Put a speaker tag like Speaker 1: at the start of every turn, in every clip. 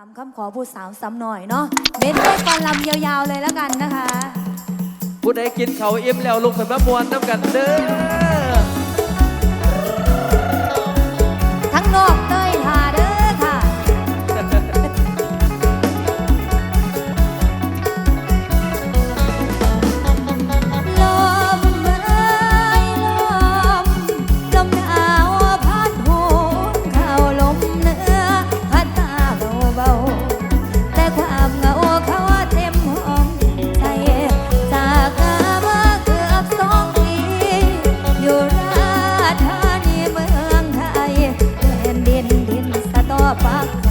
Speaker 1: ตามคำขอผู้สาวซ้ำหน่อยเนาะเน้นให้ก่อนลำยาวๆเลยแล้วกันนะคะ
Speaker 2: ผู้ใดกินเขาวอิ่มแล้วลุกขึ้นมามวนน้ำกันเด้อ
Speaker 1: ทั้งนอกเต้ยทา Papá.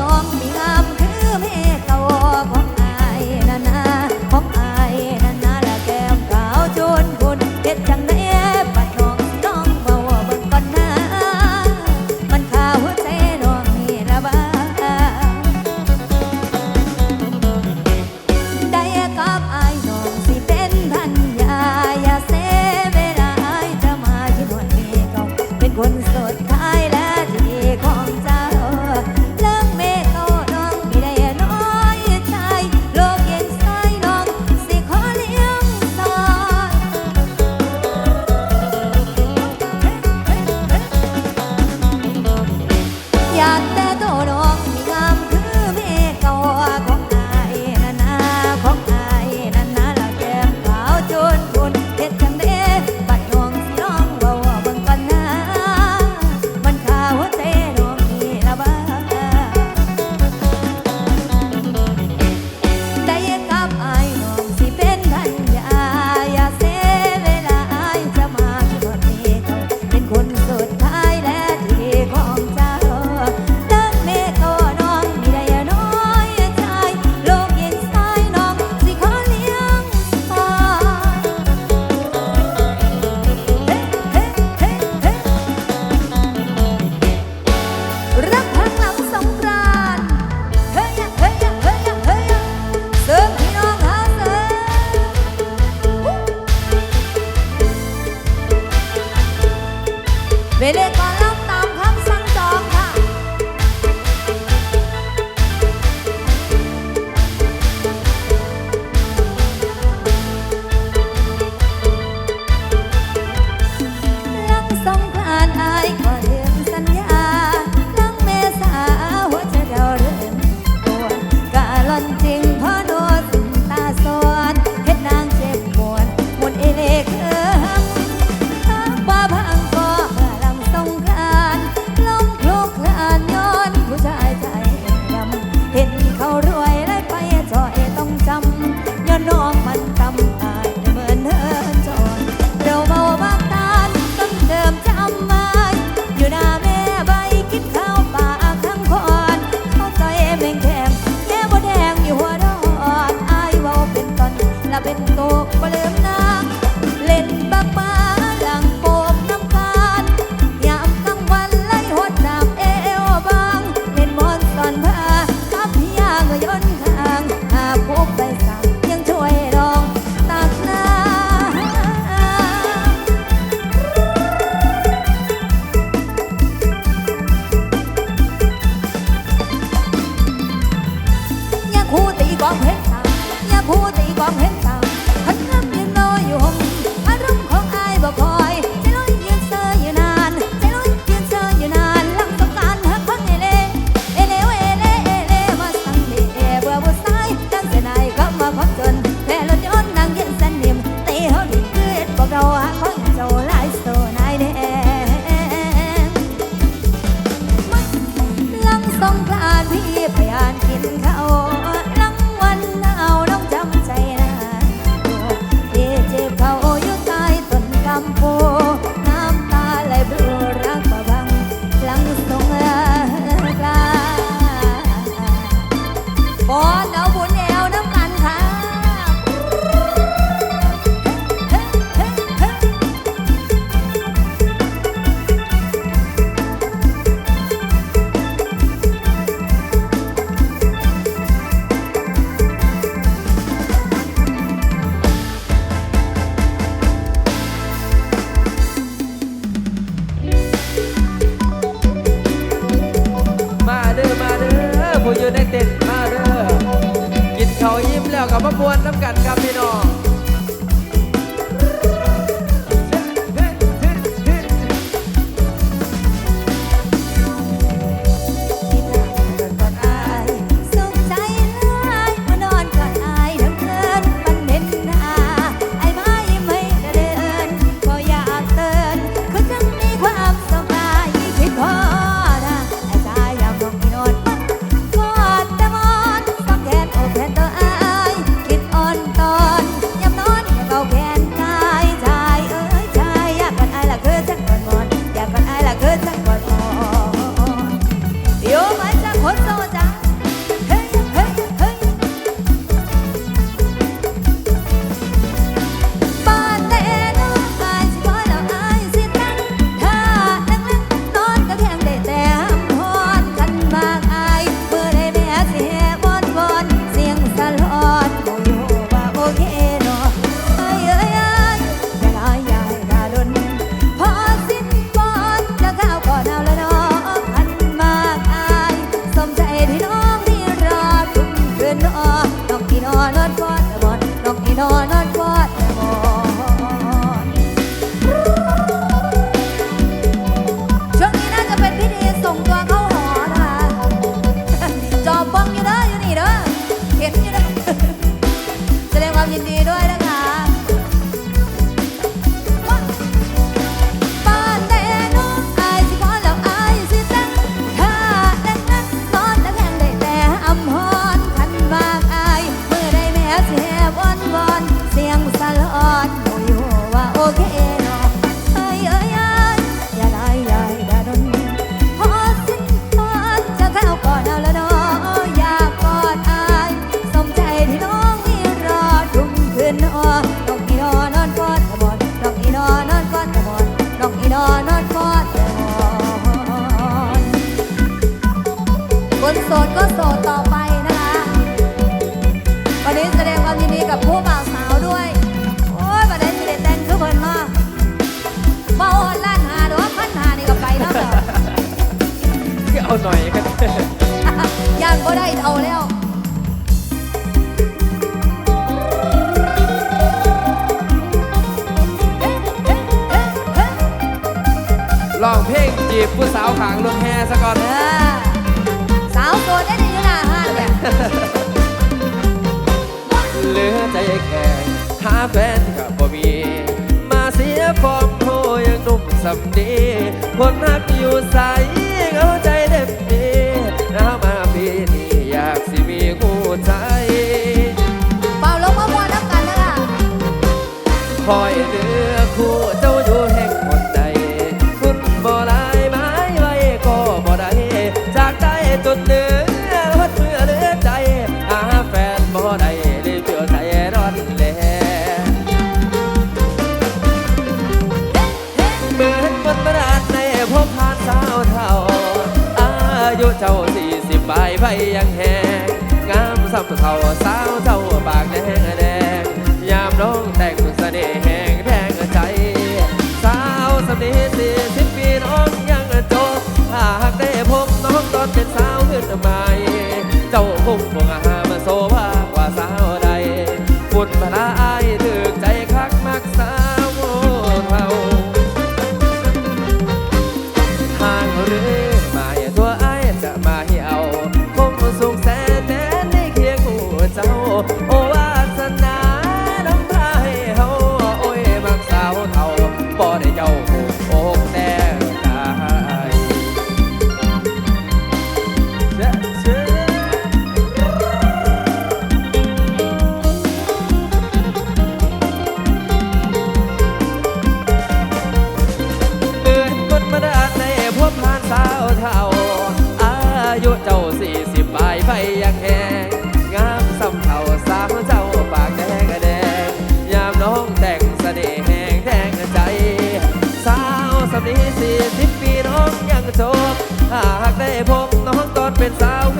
Speaker 1: น้อง ยิ้มแล้วกับมาปวนน้ำกันครับพี่น้อง เอาแล้
Speaker 2: ว
Speaker 1: ลองเพลง
Speaker 2: จีบผู้สาวขางรถแห่ซะก่อน
Speaker 1: เออสาวโสดได้ในยุนาห้านเนี่ย
Speaker 2: เหลือใจแข็งหาแฟนที่กับบ่มี มาเสียฟอร์มโทรยังนุ่มสำนีคนรักอยู่ใสเอาใจ ใจ
Speaker 1: เป่าลงมาบวนแล้วกันแล้วล่ะ
Speaker 2: คอยเรือคู่เจ้าอยู่แห่งคนใดคุณบ่ลายไม้ไว้ก็บ่ได้จากใจจุดเนื้อหัดเมื่อเลือใจอาแฟนบ่ได้รีบเชื่อใจร้อนแลเมื่อคนประหลาดในพบผ่านสาวเท่าอายุเจ้าสี่สิบปลายไปยังแห้ำเขาสาวเจ้าปากแดงแดงยามน้องแต่งเสน่ห์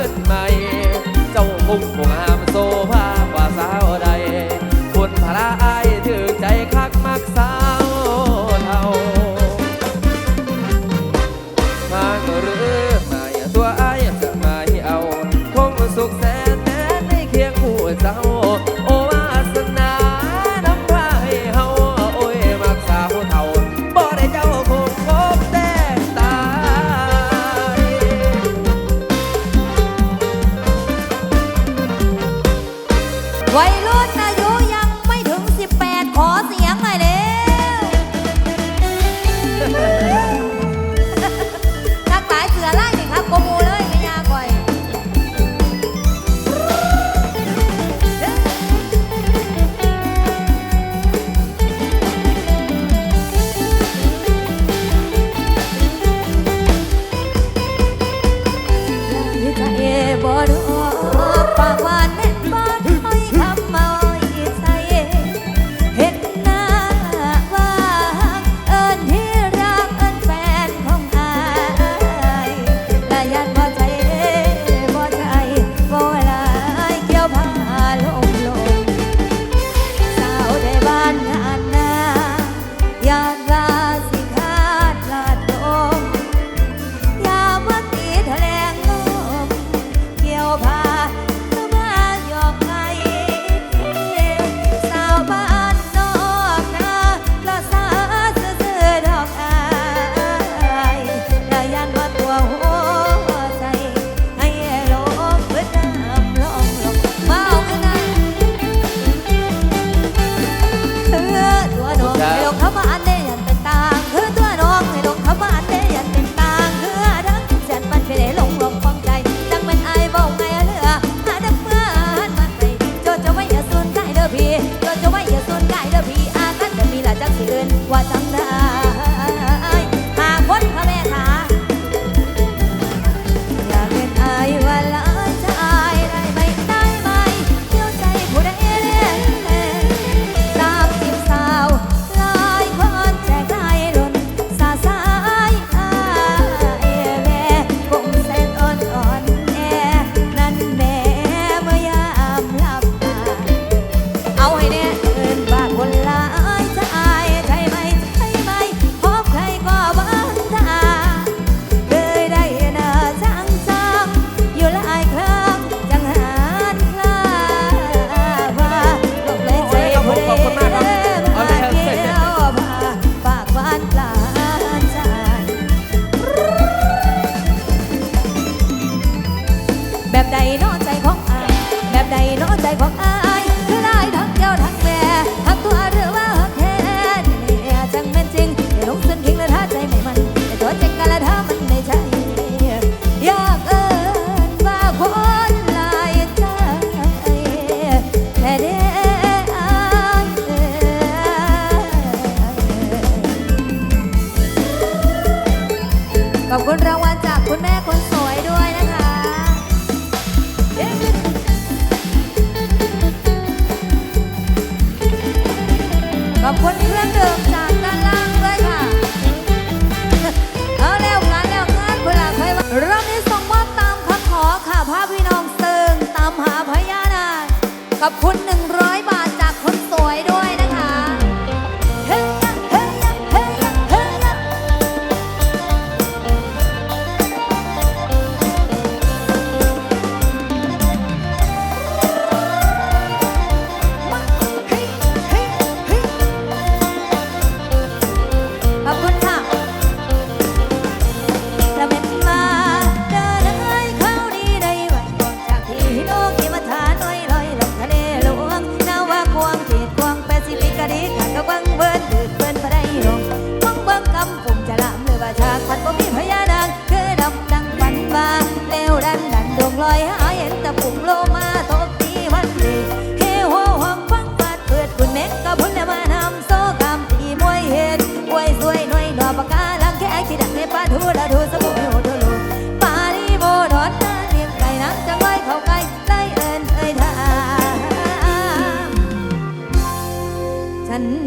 Speaker 2: นใหม่ เจ้าคงคงามโซภา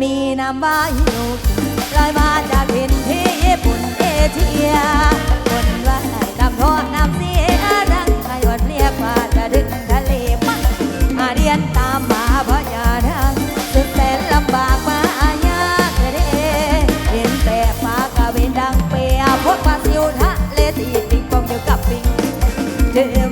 Speaker 2: มีนามว่าฮิโน
Speaker 1: กิลอยมาจากถิ่นที่ญี่ปุ่นเอเชียคนว่าไหนคำโทษนำเสียดังใครวัเรียกว่าจะดึงทะเลมักอาเรียนตามมาพญาดังสุดแสนลำบากมายากเด้เห็นแต่ฟ้ากระเบนดังเปียพวกปลาซิวทะเลตีติงกองเดียวกับปิงเดิ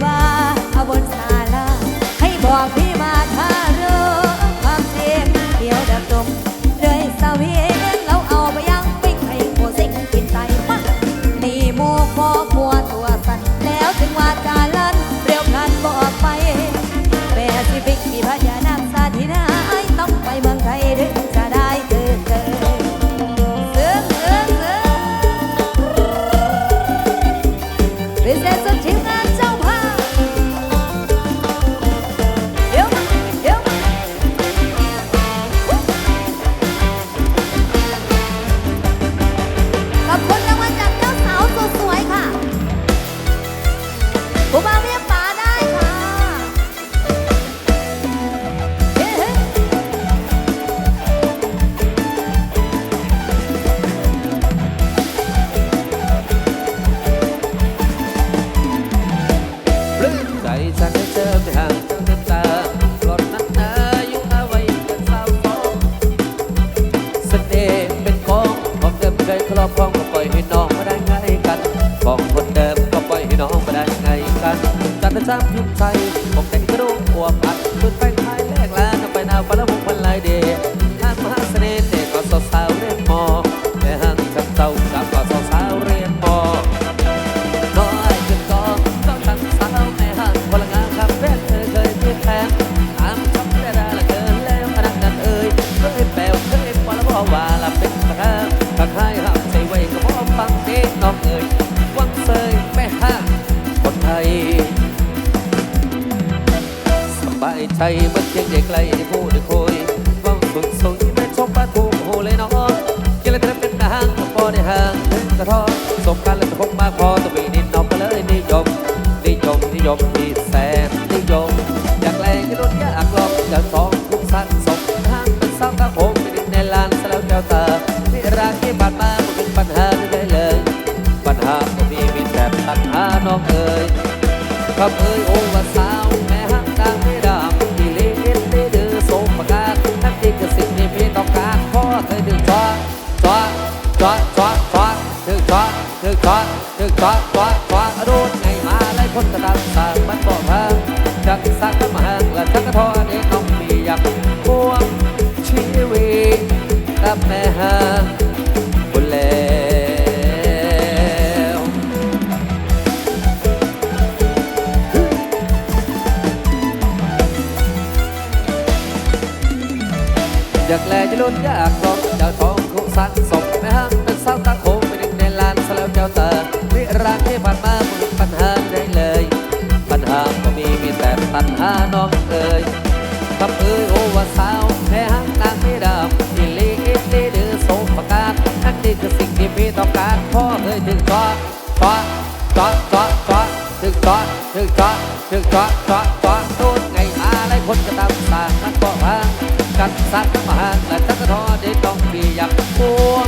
Speaker 1: ใส่เมื่อเด็กเด็กไล่
Speaker 3: ผู้เด็กโคยว่างฝึกสงที่แม่ชมป้าถูกหูเลยน้องกินแล้วจะเป็นห้างก็พอได้ห้างถึงกระท้อนสมการเล้วจะพบมาพอตัววีนิดน้องก็เลยนิยมนิยมนิยมที่แสนนิยมอยากแรงกินอยากลองอยากสองลูกสั้นสมห้างเป็นสาวตาผมเป็นในลานสแล้วแก้วตาที่รักที่บาดมาเป็นปัญหาได้เลย ปัญหาตัวมีมีแต่ปัญหาน้องเอ๋ยคำเอ๋ยโอวาสา ขวาขวาขวาโดนไงมาได้คนกระดับสากมันบอกทางจักสักมาหางและจักทอเด็กน้องมีอยากพวงชีวิตกับแม่หางบุญแลอยากแลจะล้นอยากบองจ้าทองคงสันส รักที่ผ่านมาหมดปัญหาได้เลย ปัญหาก็มีมีแต่ตัณหาน้องเอ่ยคำเอ่ยโอว่าสาวแม่ฮักนางไม่ดำอิลีอิลีดื้อโสมประกาศนั่นนี่คือสิ่งที่พี่ต้องการพ่อเอ่ยถึงจอจอจอจอจอถึงจอถึงจอถึงจอจอจอโดนไงมาหลายคนก็ตามสร้างมันก็พังกันสัตว์มาหางและทั้งกระทอได้ต้องมีอย่างพวง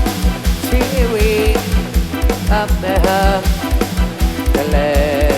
Speaker 3: ชีวิตทำ Jerusalem.